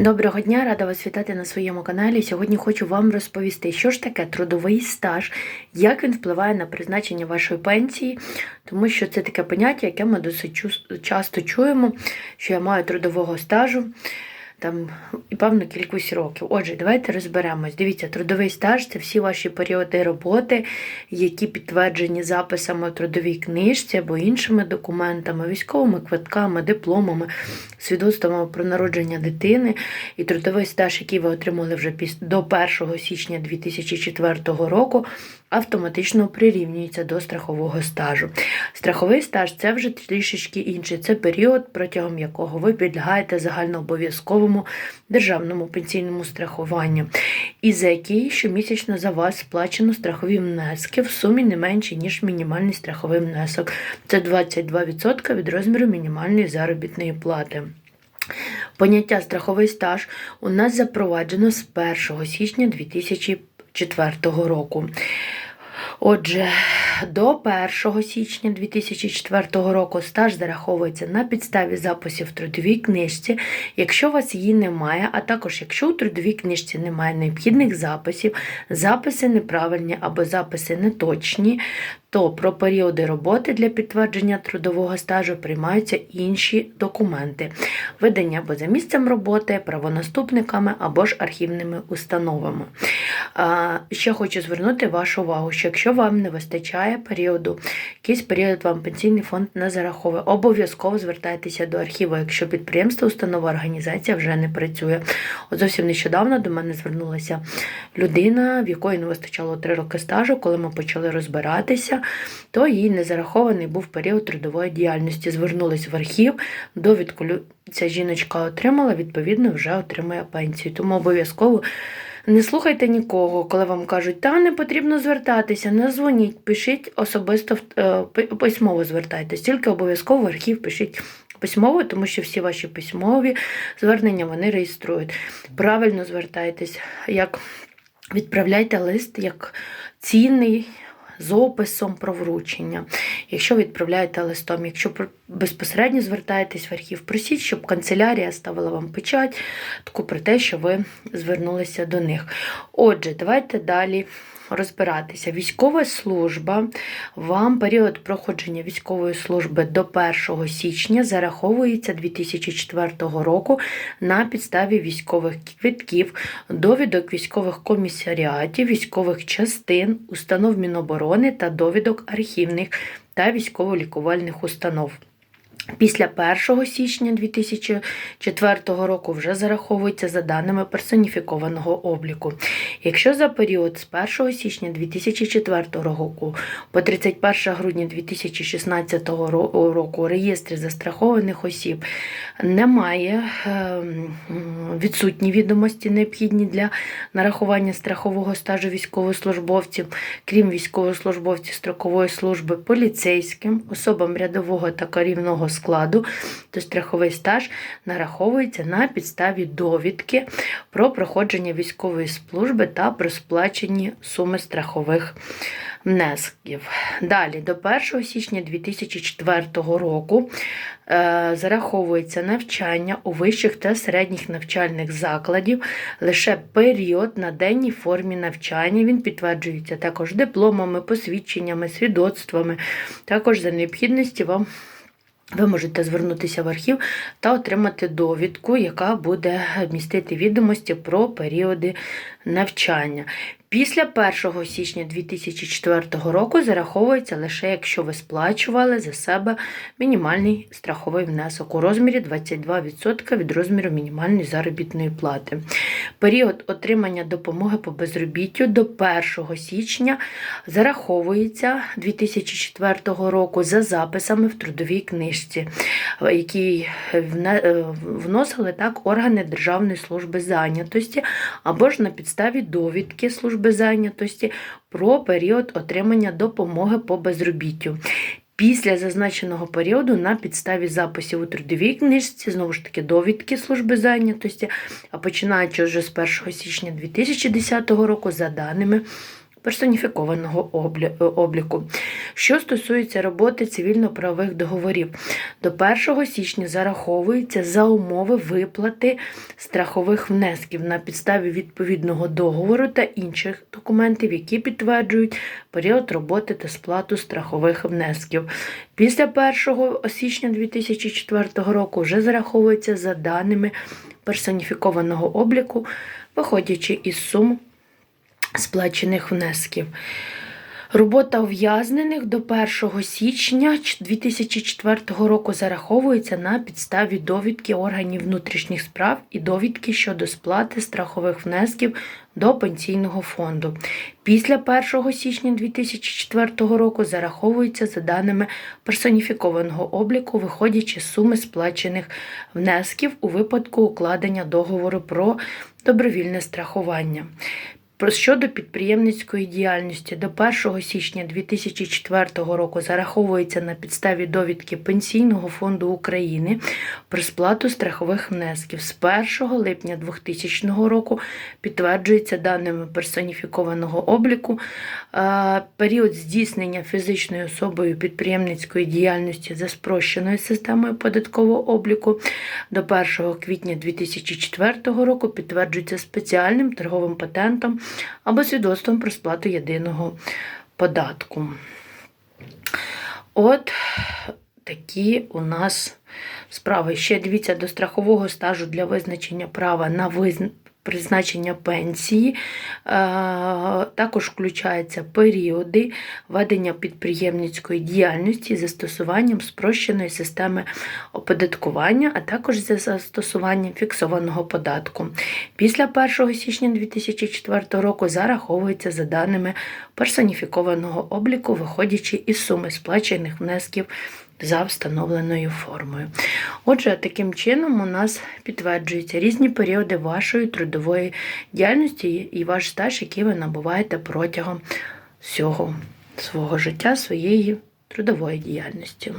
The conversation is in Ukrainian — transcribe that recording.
Доброго дня, рада вас вітати на своєму каналі. Сьогодні хочу вам розповісти, що ж таке трудовий стаж, як він впливає на призначення вашої пенсії, тому що це таке поняття, яке ми досить часто чуємо, що я маю трудового стажу там і певну кількість років. Отже, давайте розберемось. Дивіться, трудовий стаж це всі ваші періоди роботи, які підтверджені записами у трудовій книжці або іншими документами, військовими квитками, дипломами, свідоцтвами про народження дитини. І трудовий стаж, який ви отримали вже до 1 січня 2004 року, автоматично прирівнюється до страхового стажу. Страховий стаж це вже трішечки інший. Це період, протягом якого ви підлягаєте загальнообов'язковому державному пенсійному страхуванню, і за який щомісячно за вас сплачено страхові внески в сумі не менше, ніж мінімальний страховий внесок. Це 22% від розміру мінімальної заробітної плати. Поняття страховий стаж у нас запроваджено з 1 січня 2004 року. Отже, до 1 січня 2004 року стаж зараховується на підставі записів в трудовій книжці, якщо у вас її немає, а також якщо у трудовій книжці немає необхідних записів, записи неправильні або записи неточні, то про періоди роботи для підтвердження трудового стажу приймаються інші документи, видані або за місцем роботи, правонаступниками або ж архівними установами. Ще хочу звернути вашу увагу, що якщо вам не вистачає періоду, якийсь період вам пенсійний фонд не зараховує, обов'язково звертайтеся до архіву, якщо підприємство, установа, організація вже не працює. От зовсім нещодавно до мене звернулася людина, в якої не вистачало 3 роки стажу, коли ми почали розбиратися, то їй не зарахований був період трудової діяльності. Звернулись в архів, довідку ця жіночка отримала, відповідно, вже отримує пенсію. Тому обов'язково не слухайте нікого, коли вам кажуть, та не потрібно звертатися, не дзвоніть, пишіть особисто е, письмово звертайтесь, тільки обов'язково в архів пишіть. Письмово, тому що всі ваші письмові звернення вони реєструють. Правильно звертайтесь, як відправляйте лист як цінний з описом про вручення. Якщо відправляєте листом, якщо безпосередньо звертаєтесь в архів, просіть, щоб канцелярія ставила вам печать таку про те, що ви звернулися до них. Отже, давайте далі. Розбиратися. Військова служба. Вам період проходження військової служби до 1 січня зараховується 2004 року на підставі військових квитків, довідок військових комісаріатів, військових частин, установ Міноборони та довідок архівних та військово-лікувальних установ. Після 1 січня 2004 року вже зараховується за даними персоніфікованого обліку. Якщо за період з 1 січня 2004 року по 31 грудня 2016 року реєстрі застрахованих осіб немає ем, відсутні відомості, необхідні для нарахування страхового стажу військовослужбовців, крім військовослужбовців строкової служби, поліцейським, особам рядового та керівного складу, то страховий стаж нараховується на підставі довідки про проходження військової служби та про сплачені суми страхових внесків. Далі, до 1 січня 2004 року е, зараховується навчання у вищих та середніх навчальних закладів лише період на денній формі навчання. Він підтверджується також дипломами, посвідченнями, свідоцтвами. Також за необхідності вам ви можете звернутися в архів та отримати довідку, яка буде містити відомості про періоди навчання. Після 1 січня 2004 року зараховується лише якщо ви сплачували за себе мінімальний страховий внесок у розмірі 22% від розміру мінімальної заробітної плати. Період отримання допомоги по безробіттю до 1 січня зараховується 2004 року за записами в трудовій книжці, які е, вносили так органи Державної служби зайнятості або ж на підставі довідки служби зайнятості про період отримання допомоги по безробіттю. Після зазначеного періоду на підставі записів у трудовій книжці, знову ж таки, довідки служби зайнятості, а починаючи вже з 1 січня 2010 року, за даними персоніфікованого е, обліку. Що стосується роботи цивільно-правових договорів, до 1 січня зараховується за умови виплати страхових внесків на підставі відповідного договору та інших документів, які підтверджують період роботи та сплату страхових внесків. Після 1 січня 2004 року вже зараховується за даними персоніфікованого обліку, виходячи із сум сплачених внесків. Робота ув'язнених до 1 січня 2004 року зараховується на підставі довідки органів внутрішніх справ і довідки щодо сплати страхових внесків до пенсійного фонду. Після 1 січня 2004 року зараховується за даними персоніфікованого обліку, виходячи з суми сплачених внесків у випадку укладення договору про добровільне страхування. Щодо підприємницької діяльності до 1 січня 2004 року зараховується на підставі довідки Пенсійного фонду України про сплату страхових внесків. З 1 липня 2000 року підтверджується даними персоніфікованого обліку. е, Період здійснення фізичною особою підприємницької діяльності за спрощеною системою податкового обліку до 1 квітня 2004 року підтверджується спеціальним торговим патентом або свідоцтвом про сплату єдиного податку. От такі у нас справи. Ще дивіться до страхового стажу для визначення права на. Призначення пенсії. Е, також включаються періоди ведення підприємницької діяльності застосуванням спрощеної системи оподаткування, а також за застосуванням фіксованого податку. Після 1 січня 2004 року зараховується за даними персоніфікованого обліку, виходячи із суми сплачених внесків за встановленою формою. Отже, таким чином у нас підтверджуються різні періоди вашої трудової діяльності і ваш стаж, який ви набуваєте протягом всього свого життя, своєї трудової діяльності.